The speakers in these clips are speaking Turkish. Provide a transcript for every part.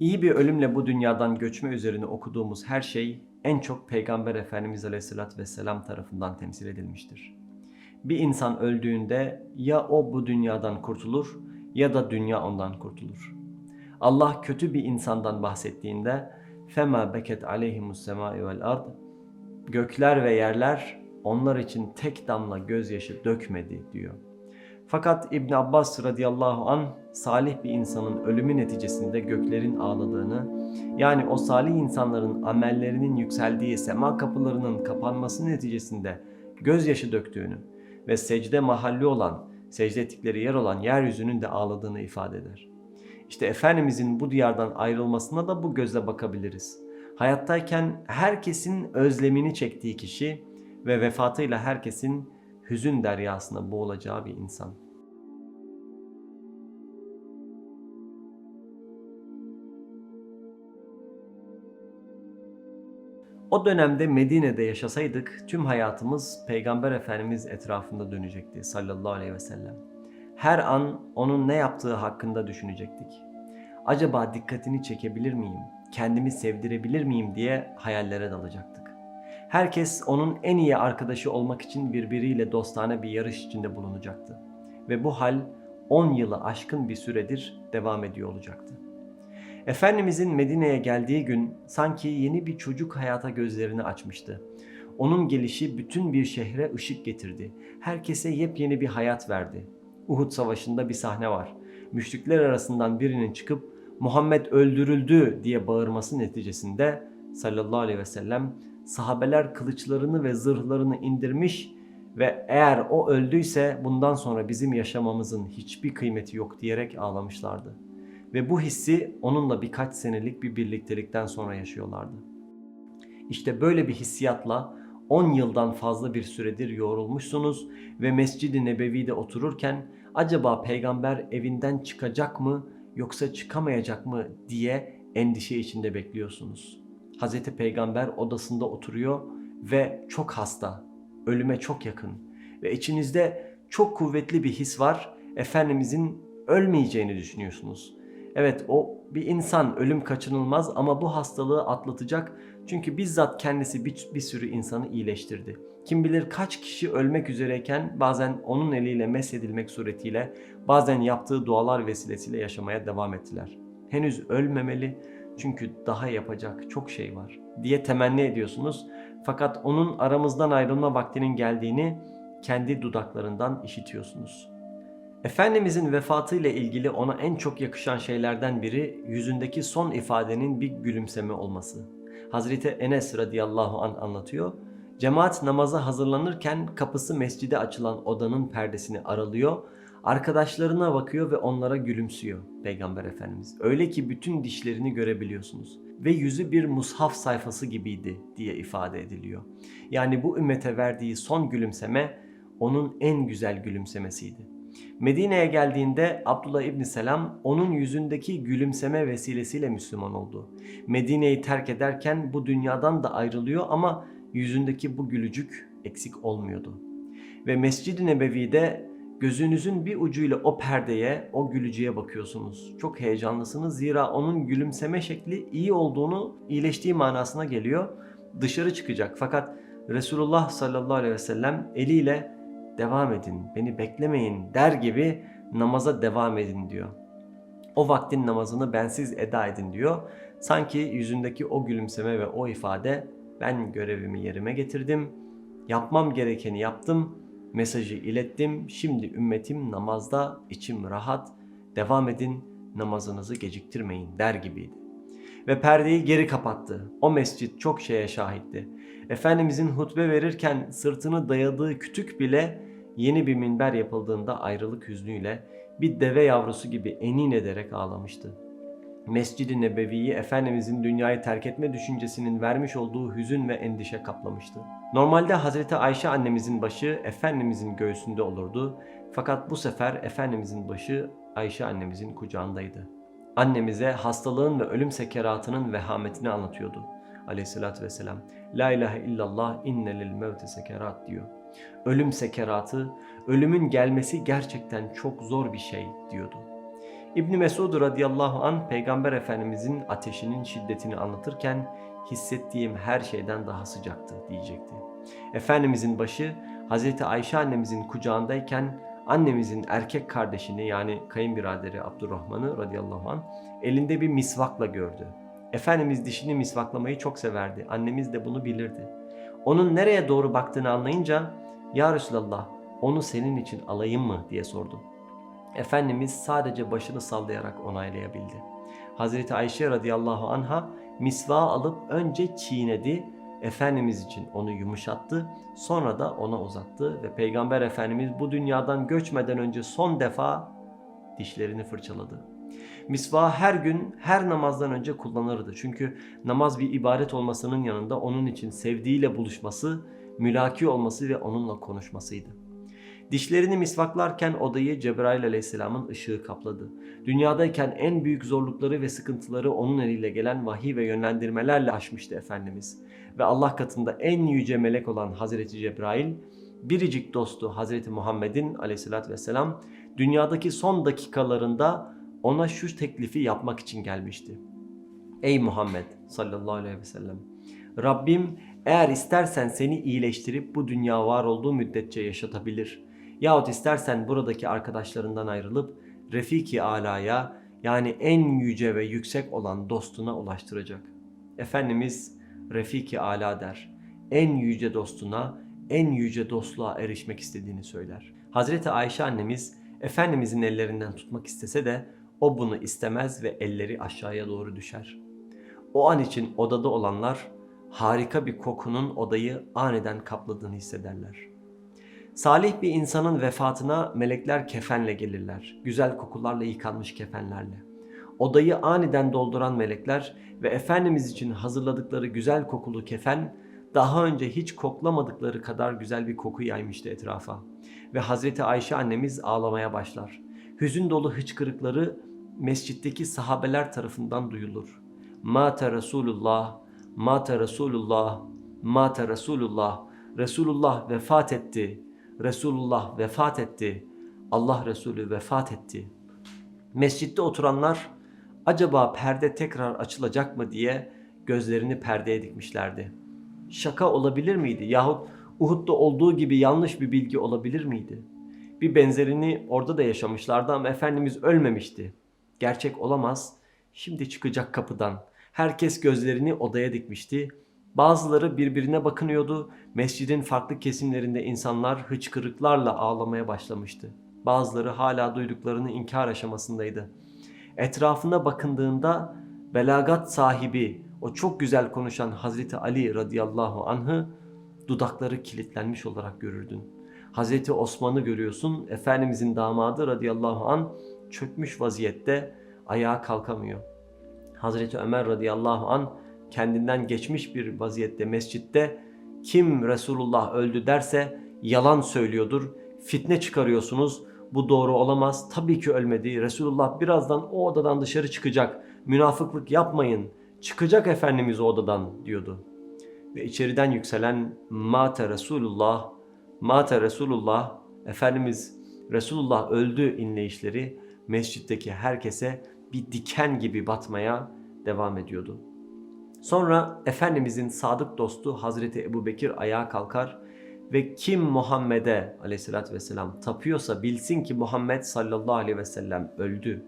İyi bir ölümle bu dünyadan göçme üzerine okuduğumuz her şey en çok Peygamber Efendimiz Aleyhisselatü Vesselam tarafından temsil edilmiştir. Bir insan öldüğünde ya o bu dünyadan kurtulur ya da dünya ondan kurtulur. Allah kötü bir insandan bahsettiğinde fema beket aleyhimus semai vel ard gökler ve yerler onlar için tek damla gözyaşı dökmedi diyor. Fakat İbn Abbas radıyallahu an salih bir insanın ölümü neticesinde göklerin ağladığını, yani o salih insanların amellerinin yükseldiği sema kapılarının kapanması neticesinde gözyaşı döktüğünü ve secde mahalli olan, secde ettikleri yer olan yeryüzünün de ağladığını ifade eder. İşte Efendimizin bu diyardan ayrılmasına da bu gözle bakabiliriz. Hayattayken herkesin özlemini çektiği kişi ve vefatıyla herkesin hüzün deryasına boğulacağı bir insan. O dönemde Medine'de yaşasaydık tüm hayatımız Peygamber Efendimiz etrafında dönecekti sallallahu aleyhi ve sellem. Her an onun ne yaptığı hakkında düşünecektik. Acaba dikkatini çekebilir miyim, kendimi sevdirebilir miyim diye hayallere dalacaktık. Herkes onun en iyi arkadaşı olmak için birbiriyle dostane bir yarış içinde bulunacaktı. Ve bu hal 10 yılı aşkın bir süredir devam ediyor olacaktı. Efendimizin Medine'ye geldiği gün sanki yeni bir çocuk hayata gözlerini açmıştı. Onun gelişi bütün bir şehre ışık getirdi. Herkese yepyeni bir hayat verdi. Uhud Savaşı'nda bir sahne var. Müşrikler arasından birinin çıkıp Muhammed öldürüldü diye bağırması neticesinde sallallahu aleyhi ve sellem sahabeler kılıçlarını ve zırhlarını indirmiş ve eğer o öldüyse bundan sonra bizim yaşamamızın hiçbir kıymeti yok diyerek ağlamışlardı. Ve bu hissi onunla birkaç senelik bir birliktelikten sonra yaşıyorlardı. İşte böyle bir hissiyatla 10 yıldan fazla bir süredir yoğrulmuşsunuz ve Mescid-i Nebevi'de otururken acaba peygamber evinden çıkacak mı yoksa çıkamayacak mı diye endişe içinde bekliyorsunuz. Hazreti Peygamber odasında oturuyor ve çok hasta, ölüme çok yakın ve içinizde çok kuvvetli bir his var. Efendimizin ölmeyeceğini düşünüyorsunuz. Evet o bir insan ölüm kaçınılmaz ama bu hastalığı atlatacak. Çünkü bizzat kendisi bir, bir sürü insanı iyileştirdi. Kim bilir kaç kişi ölmek üzereyken bazen onun eliyle mesedilmek suretiyle bazen yaptığı dualar vesilesiyle yaşamaya devam ettiler. Henüz ölmemeli çünkü daha yapacak çok şey var diye temenni ediyorsunuz. Fakat onun aramızdan ayrılma vaktinin geldiğini kendi dudaklarından işitiyorsunuz. Efendimizin vefatıyla ilgili ona en çok yakışan şeylerden biri yüzündeki son ifadenin bir gülümseme olması. Hazreti Enes radıyallahu an anlatıyor. Cemaat namaza hazırlanırken kapısı mescide açılan odanın perdesini aralıyor. Arkadaşlarına bakıyor ve onlara gülümsüyor Peygamber Efendimiz. Öyle ki bütün dişlerini görebiliyorsunuz. Ve yüzü bir mushaf sayfası gibiydi diye ifade ediliyor. Yani bu ümmete verdiği son gülümseme onun en güzel gülümsemesiydi. Medine'ye geldiğinde Abdullah İbni Selam onun yüzündeki gülümseme vesilesiyle Müslüman oldu. Medine'yi terk ederken bu dünyadan da ayrılıyor ama yüzündeki bu gülücük eksik olmuyordu. Ve Mescid-i Nebevi'de gözünüzün bir ucuyla o perdeye, o gülücüye bakıyorsunuz. Çok heyecanlısınız zira onun gülümseme şekli iyi olduğunu, iyileştiği manasına geliyor. Dışarı çıkacak fakat Resulullah sallallahu aleyhi ve sellem eliyle devam edin, beni beklemeyin der gibi namaza devam edin diyor. O vaktin namazını bensiz eda edin diyor. Sanki yüzündeki o gülümseme ve o ifade ben görevimi yerime getirdim, yapmam gerekeni yaptım, mesajı ilettim, şimdi ümmetim namazda, içim rahat, devam edin, namazınızı geciktirmeyin der gibiydi. Ve perdeyi geri kapattı. O mescit çok şeye şahitti. Efendimizin hutbe verirken sırtını dayadığı kütük bile yeni bir minber yapıldığında ayrılık hüznüyle bir deve yavrusu gibi enin ederek ağlamıştı. Mescid-i Nebevi'yi Efendimizin dünyayı terk etme düşüncesinin vermiş olduğu hüzün ve endişe kaplamıştı. Normalde Hazreti Ayşe annemizin başı Efendimizin göğsünde olurdu. Fakat bu sefer Efendimizin başı Ayşe annemizin kucağındaydı. Annemize hastalığın ve ölüm sekeratının vehametini anlatıyordu. Aleyhissalatü vesselam. La ilahe illallah inne lil mevte sekerat diyor. Ölüm sekeratı, ölümün gelmesi gerçekten çok zor bir şey diyordu. İbn Mesud radıyallahu an Peygamber Efendimizin ateşinin şiddetini anlatırken hissettiğim her şeyden daha sıcaktı diyecekti. Efendimizin başı Hazreti Ayşe annemizin kucağındayken annemizin erkek kardeşini yani kayınbiraderi Abdurrahman'ı radıyallahu an elinde bir misvakla gördü. Efendimiz dişini misvaklamayı çok severdi. Annemiz de bunu bilirdi. Onun nereye doğru baktığını anlayınca ya Resulallah onu senin için alayım mı diye sordu. Efendimiz sadece başını sallayarak onaylayabildi. Hazreti Ayşe radıyallahu anha misvağı alıp önce çiğnedi, Efendimiz için onu yumuşattı, sonra da ona uzattı ve Peygamber Efendimiz bu dünyadan göçmeden önce son defa dişlerini fırçaladı. Misvağı her gün, her namazdan önce kullanırdı. Çünkü namaz bir ibadet olmasının yanında onun için sevdiğiyle buluşması, mülaki olması ve onunla konuşmasıydı. Dişlerini misvaklarken odayı Cebrail aleyhisselamın ışığı kapladı. Dünyadayken en büyük zorlukları ve sıkıntıları onun eliyle gelen vahiy ve yönlendirmelerle aşmıştı Efendimiz. Ve Allah katında en yüce melek olan Hazreti Cebrail, biricik dostu Hazreti Muhammed'in aleyhissalatü vesselam dünyadaki son dakikalarında ona şu teklifi yapmak için gelmişti. Ey Muhammed sallallahu aleyhi ve sellem Rabbim eğer istersen seni iyileştirip bu dünya var olduğu müddetçe yaşatabilir. Yahut istersen buradaki arkadaşlarından ayrılıp Refiki Ala'ya yani en yüce ve yüksek olan dostuna ulaştıracak. Efendimiz Refiki Ala der. En yüce dostuna, en yüce dostluğa erişmek istediğini söyler. Hazreti Ayşe annemiz Efendimizin ellerinden tutmak istese de o bunu istemez ve elleri aşağıya doğru düşer. O an için odada olanlar harika bir kokunun odayı aniden kapladığını hissederler. Salih bir insanın vefatına melekler kefenle gelirler. Güzel kokularla yıkanmış kefenlerle. Odayı aniden dolduran melekler ve Efendimiz için hazırladıkları güzel kokulu kefen daha önce hiç koklamadıkları kadar güzel bir koku yaymıştı etrafa. Ve Hazreti Ayşe annemiz ağlamaya başlar. Hüzün dolu hıçkırıkları mescitteki sahabeler tarafından duyulur. Mate Resulullah, Mate Resulullah, Mate Resulullah, Resulullah vefat etti, Resulullah vefat etti, Allah Resulü vefat etti. Mescitte oturanlar acaba perde tekrar açılacak mı diye gözlerini perdeye dikmişlerdi. Şaka olabilir miydi yahut Uhud'da olduğu gibi yanlış bir bilgi olabilir miydi? Bir benzerini orada da yaşamışlardı ama Efendimiz ölmemişti. Gerçek olamaz. Şimdi çıkacak kapıdan. Herkes gözlerini odaya dikmişti. Bazıları birbirine bakınıyordu. Mescidin farklı kesimlerinde insanlar hıçkırıklarla ağlamaya başlamıştı. Bazıları hala duyduklarını inkar aşamasındaydı. Etrafına bakındığında belagat sahibi, o çok güzel konuşan Hazreti Ali radıyallahu anh'ı dudakları kilitlenmiş olarak görürdün. Hazreti Osman'ı görüyorsun, Efendimizin damadı radıyallahu an çökmüş vaziyette ayağa kalkamıyor. Hazreti Ömer radıyallahu an kendinden geçmiş bir vaziyette mescitte kim Resulullah öldü derse yalan söylüyordur. Fitne çıkarıyorsunuz. Bu doğru olamaz. Tabii ki ölmedi. Resulullah birazdan o odadan dışarı çıkacak. Münafıklık yapmayın. Çıkacak Efendimiz o odadan diyordu. Ve içeriden yükselen Mate Resulullah, Mate Resulullah, Efendimiz Resulullah öldü inleyişleri mescitteki herkese bir diken gibi batmaya devam ediyordu. Sonra Efendimizin sadık dostu Hazreti Ebu Bekir ayağa kalkar ve kim Muhammed'e aleyhissalatü vesselam tapıyorsa bilsin ki Muhammed sallallahu aleyhi ve sellem öldü.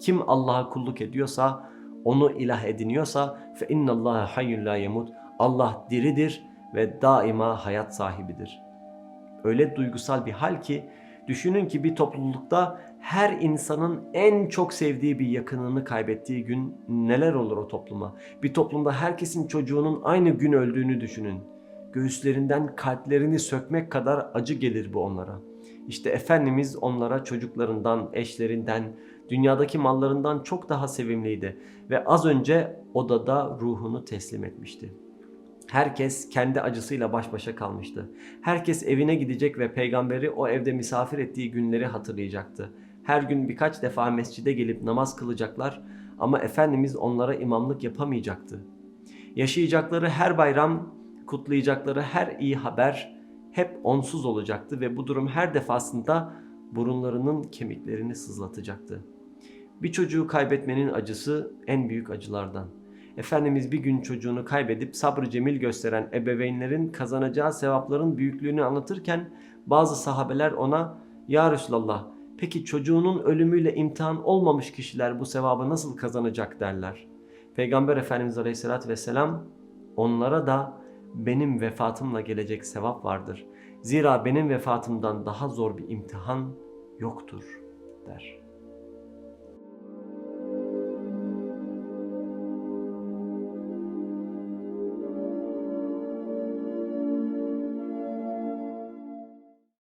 Kim Allah'a kulluk ediyorsa, onu ilah ediniyorsa fe innallaha hayyun la yemut. Allah diridir ve daima hayat sahibidir. Öyle duygusal bir hal ki düşünün ki bir toplulukta her insanın en çok sevdiği bir yakınını kaybettiği gün neler olur o topluma? Bir toplumda herkesin çocuğunun aynı gün öldüğünü düşünün. Göğüslerinden kalplerini sökmek kadar acı gelir bu onlara. İşte Efendimiz onlara çocuklarından, eşlerinden, dünyadaki mallarından çok daha sevimliydi ve az önce odada ruhunu teslim etmişti. Herkes kendi acısıyla baş başa kalmıştı. Herkes evine gidecek ve peygamberi o evde misafir ettiği günleri hatırlayacaktı. Her gün birkaç defa mescide gelip namaz kılacaklar ama Efendimiz onlara imamlık yapamayacaktı. Yaşayacakları her bayram, kutlayacakları her iyi haber hep onsuz olacaktı ve bu durum her defasında burunlarının kemiklerini sızlatacaktı. Bir çocuğu kaybetmenin acısı en büyük acılardan. Efendimiz bir gün çocuğunu kaybedip sabrı cemil gösteren ebeveynlerin kazanacağı sevapların büyüklüğünü anlatırken bazı sahabeler ona Ya Resulallah peki çocuğunun ölümüyle imtihan olmamış kişiler bu sevabı nasıl kazanacak derler. Peygamber Efendimiz Aleyhisselatü Vesselam onlara da benim vefatımla gelecek sevap vardır. Zira benim vefatımdan daha zor bir imtihan yoktur der.